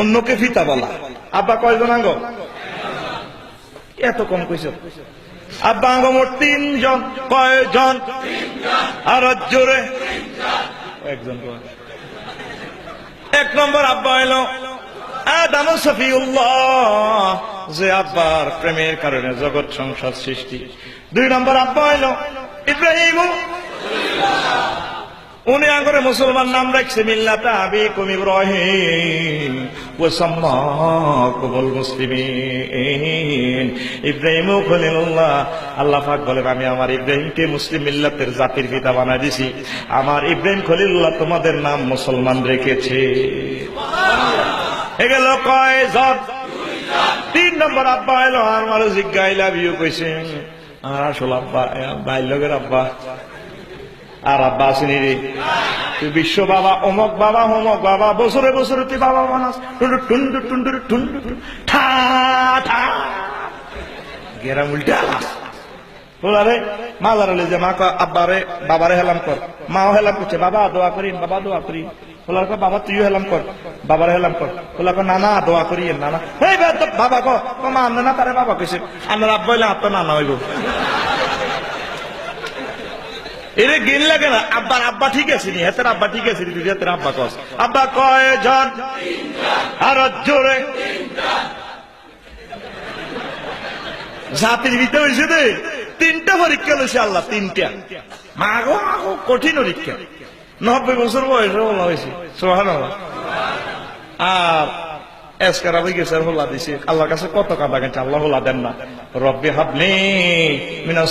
অন্যকে ফিতা বলা। আব্বা কয়জন আঙ্গ এত কম কইছ? আব্বা আঙ্গ মোট তিনজন। কয়জন আর জোরে, একজন এক নম্বর আব্বা এলো যে আব্বার প্রেমের কারণে জগৎ সংসার সৃষ্টি। দুই নম্বর আব্বা এলো, ইব্রাহিম। উনি আগরে মুসলমান নাম রাখছে মিল্লাতা আবি কুম ইব্রাহিম ও সাম্মাকুমুল মুসলিমিন। ইব্রাহিম খলিলুল্লাহ, আল্লাহ পাক বলেন, আমি আমার ইব্রাহিমকে মুসলিম মিল্লাতের জাতির পিতা বানাই দিছি। আমার ইব্রাহিম খলিলুল্লাহ তোমাদের নাম মুসলমান রেখেছে। এ গেল কয় জন তিন নম্বর আব্বা এলো আর মারো জিজ্ঞা আই কইছে। আর আসল আব্বা বাইর লগের আব্বা। আর আব্বা আসেনি তুই বিশ্ব বাবা অমক বাবা অমক বাবা বছরে বছরে তুই বাবা বানাস। টুন্ডু টুন্ডু টুন্ডু টুন্ডু ঠা ঠা। গেরাম উল্টা বলারে মা দাঁড়ালে যে মা আব্বারে বাবারে হেলাম কর। মাও হেলাম করছে বাবা দোয়া করিন বাবা দোয়া করিন বলার কয়, বাবা তুইও হেলাম কর বাবারে হেলাম কর। বলার কয়, নানা দোয়া করি নানা। এই বাবা কো ক, মা আন্না না তারে বাবা কইছে। আন্নার আব্বা হইলে আপনার নানা হইব। এরে গেল লাগে না, আব্বার আব্বা ঠিক আছে নি? হেতের আব্বা ঠিক আছে নি? হেতের আব্বা কস। আব্বা কয়, জন আর জোরে। জাতির ভিতরে হয়েছে দে তিনটা পরীক্ষা লইছে আল্লাহ, তিনটা। মাগো মাগো, কঠিন পরীক্ষা। নব্বই বছর বয়সে বলা হয়েছে সোহান আর এসকার আমি গেছে হোলা দিছে, আল্লাহর কাছে কত কাঁদা গেছে, আল্লাহ হোলা দেন না। রব্বি হাবলি মিনা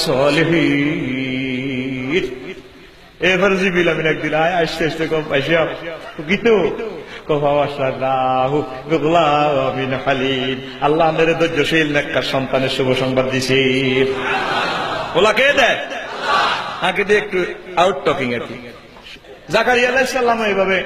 জিবিল একদিন আয়, আসতে আসতে, কম গীত আল্লাহ সন্তানের শুভ সংবাদ দিছি। ওলা কে দেয়? আগে দিয়ে একটু আউট টকিং আর কি জাকারিয়া এইভাবে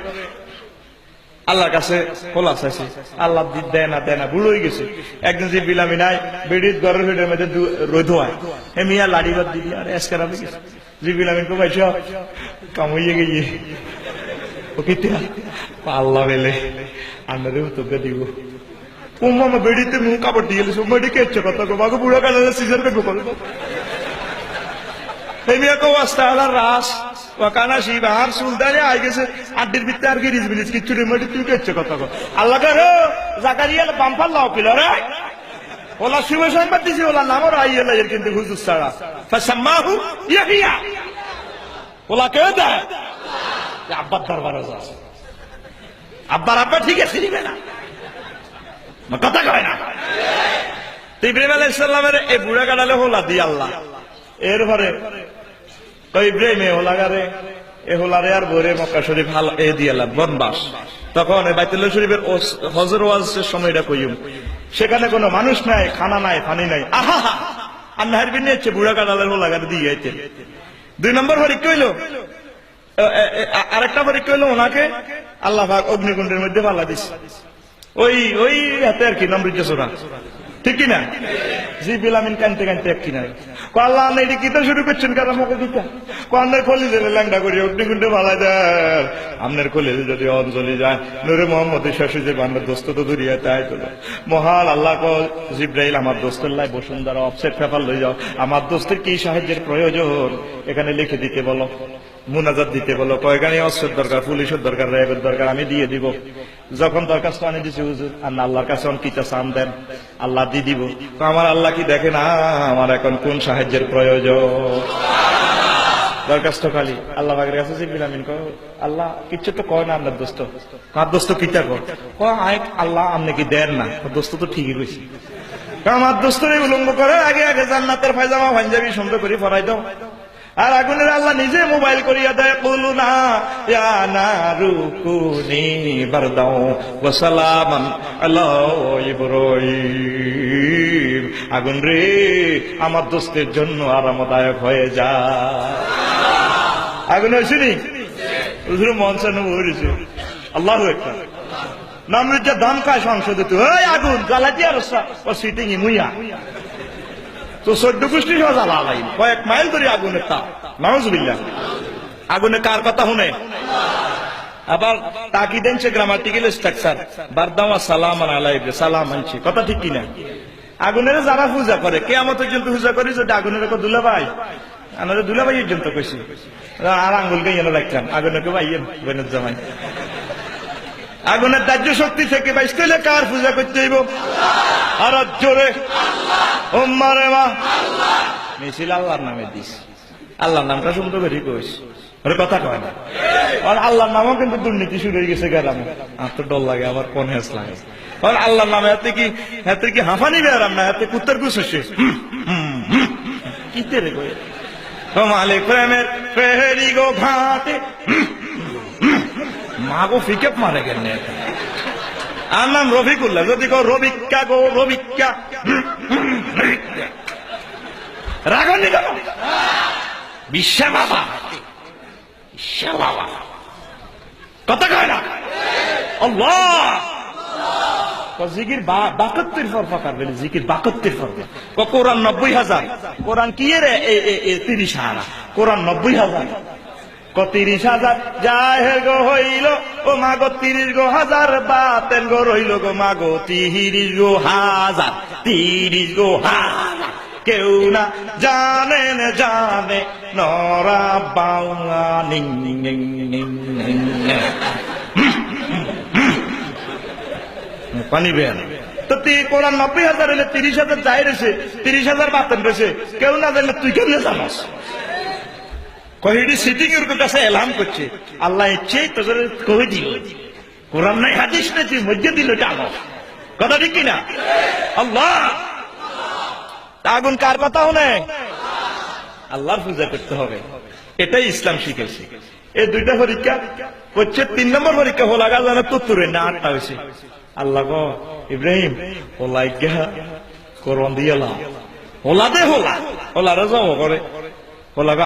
আল্লাহর কাছে খোলা চাইছে। আল্লাহ দেয় না দেয় না, ভুল হয়ে গেছে। একদিন যে বিলামি নাই, বেডির ঘরের ভিড়ের মধ্যে রোধ হয়। হে মিয়া, লাড়ি বাদ দিবি। আর এসকার গেছে। যে বিলামিন কো গিয়ে ও কিতিয়া আল্লাহ বেলে আন্নারে তোকে দিব কো বুড়া কালে সিজার কে গোপাল হেমিয়া কো ওয়াস্তা আলার রাস সুলতানে আই গেছে আড্ডির ভিতরে আর বিলিজ কিচ্ছু রে মেডি তুই কেচ্ছে কথা কো আল্লাহ করে জাকারিয়া বাম্পার লাও পিল রে ওলা শুভ সংবাদ দিছি, ওলা নামও আইয়ে লাইয়ের কিন্তু হুজুর ছাড়া। ফাসাম্মাহু ইয়াহিয়া। ওলা কে দেয় যে আব্বার দরবারে যাস আব্বার আব্বা ঠিক আছে, নিবে না। কথা কয় না। ইব্রাহিম আলাইসাল্লামের এই বুড়া কাটালে হোলা দি আল্লাহ। এরপরে ইব্রাহিম এ হোলাগারে এ হোলারে আর মক্কা শরীফ হাল এ বনবাস। তখন বাইতুল্লাহ শরীফের হজর ওয়াজের সময়টা কইম। সেখানে কোনো মানুষ নাই, খানা নাই, পানি নাই। আহা হা হচ্ছে বুড়া কাটালের হোলাগারে দিয়ে যাইতে দুই নম্বর পরীক্ষা এ- আরেকটা পরীক্ষা হইল ওনাকে। আল্লাহ অগ্নিকুণ্ডের মধ্যে পাল্লা দিছে। ওই ওই হাতে আর কি নম্রিত সোনা ঠিক কিনা? জি বিলামিন কানতে কানতে এক কিনা আল্লাহ আপনি এটি কিতা শুরু করছেন? কারণ আমাকে কো আপনার খলি দিলে ল্যাংডা করি অগ্নিকুণ্ডে ভালাই দেয় আপনার খলি যদি অঞ্জলি যায়, নুরে মোহাম্মদ শাশু যে বান্দার দোস্ত তো দূরিয়া, তাই তো মহান আল্লাহ কো জিব্রাইল, আমার দোস্তের লাই বসুন্ধরা অফসেট পেপার লই যাও। আমার দোস্তের কি সাহায্যের প্রয়োজন? এখানে লিখে দিতে বলো। মুনাজাত দিতে বলো কয়খানি অস্ত্রের দরকার, পুলিশের দরকার, র্যাবের দরকার, আমি দিয়ে দিব। যখন দরখাস্ত আনি দিছি, হুজুর, আর আল্লাহর কাছে অন কিতা চান দেন, আল্লাহ দিয়ে দিব। তো আমার আল্লাহ কি দেখে না, আমার এখন কোন সাহায্যের প্রয়োজন? দরখাস্ত খালি, আল্লাহ বাগের কাছে যে বিলামিন কো আল্লাহ কিচ্ছু তো কয় না আপনার দোস্ত। কার দোস্ত কিতা কর আয়, আল্লাহ আপনি কি দেন না? দোস্ত তো ঠিকই কইছি। আমার দোস্ত উলঙ্গ করে, আগে আগে জান্নাতের ফায়জামা, পাঞ্জাবি সুন্দর করে ফরাই দাও। আর আগুনের আল্লাহ নিজে মোবাইল করিয়া দেয় বলু না ইব্রাহিম। আগুন রে, আমার দোস্তের জন্য আরামদায়ক হয়ে যা। আগুন হয়েছে নি? হুজুর মন সানো হয়েছে আল্লাহ নামরে যে দাম খায় সংসদে তুই আগুন জ্বালাতি আর ও সিটিং মুইয়া। তো চোদ্দ গোষ্ঠী সহ জ্বালা লাই কয়েক মাইল ধরে আগুনের তাপ নাউজুবিল্লাহ। আগুনে কার কথা শুনে? আবার তাকি দেনছে গ্রামাটিক্যাল স্ট্রাকচার বারদামা সালাম আলাইবে সালাম আনছে। কথা ঠিক কিনা? আগুনের যারা পূজা করে কে আমার পর্যন্ত পূজা করি, যদি আগুনের দুলা ভাই আমরা দুলা ভাই পর্যন্ত কইছি। আর আঙ্গুল এনে রাখতাম। আগুনের কে ভাই বোনের জামাই। আগুনের দাহ্য শক্তি থেকে বাইস্তেলে কার পূজা করতে হইব? আর জোরে। ও মারে মা মিছিল আল্লাহর নামে দিস। আল্লাহর নামটা সুন্দর করে কইস ওরে কথা কয় না। আর আল্লাহর নামও কিন্তু দুর্নীতি শুরু হয়ে গেছে গ্রামে আর তো ডর লাগে আমার কোন হেস লাগে। আর আল্লাহর নামে হাতে কি হাতে কি হাঁফানি বেড়াম না? হাতে কুত্তার গুছ হচ্ছে। কিতে রে কই ও মালিক, প্রেমের ফেরি গো ঘাটে মাগো ফিকেপ মারে গেলে আর নাম রফিকুল্লাহ। যদি কো রবিকা গো রবিকা রাগনি কেন বিশ্বা বাবা। বিশ্বা বাবা। কথা কয় না? আল্লাহ। জিকির বাকত্তির ফর ফাঁকার বলে, জিকির বাকত্তির ফর ক কোরআন নব্বই হাজার। কোরআন কি তিরিশ হাজার কোরআন নব্বই হাজার। তিরিশ হাজার যাহে গো হইল। ও মা গো তিরিশ গো হাজার বাতেন গো রইল গো মা গো তিরিশ গো হাজার, তিরিশ গো হাজার। কেউ না জানে জানে, নরা বাংলা নিং। পানি বেয়ান। তো তুই কোরআন নব্বই হাজার হলে তিরিশ হাজার যাই রয়েছে তিরিশ হাজার বাতেন রয়েছে কেউ না জানলে তুই কেমনে জানাস? কহিডি সিটিং এর কাছে এলাম করছে। আল্লাহ ইচ্ছে, তোদের কহে দিল? কোরআন নাই, হাদিস নাই, তুই মধ্যে দিল টানো কথা ঠিক কিনা? আল্লাহ! আগুন কার কথা হনে আল্লাহর পূজা করতে হবে। এটাই ইসলাম শিখেছে। এই দুইটা পরীক্ষা হচ্ছে তিন নম্বর পরীক্ষা হলো আগা জানা তুত্তুরে না আটটা হয়েছে। আল্লাহ গো, ইব্রাহিম ওলা গেহা করন দিয়ে ওলা দে হোলা ওলা রাজাও করে। ওলা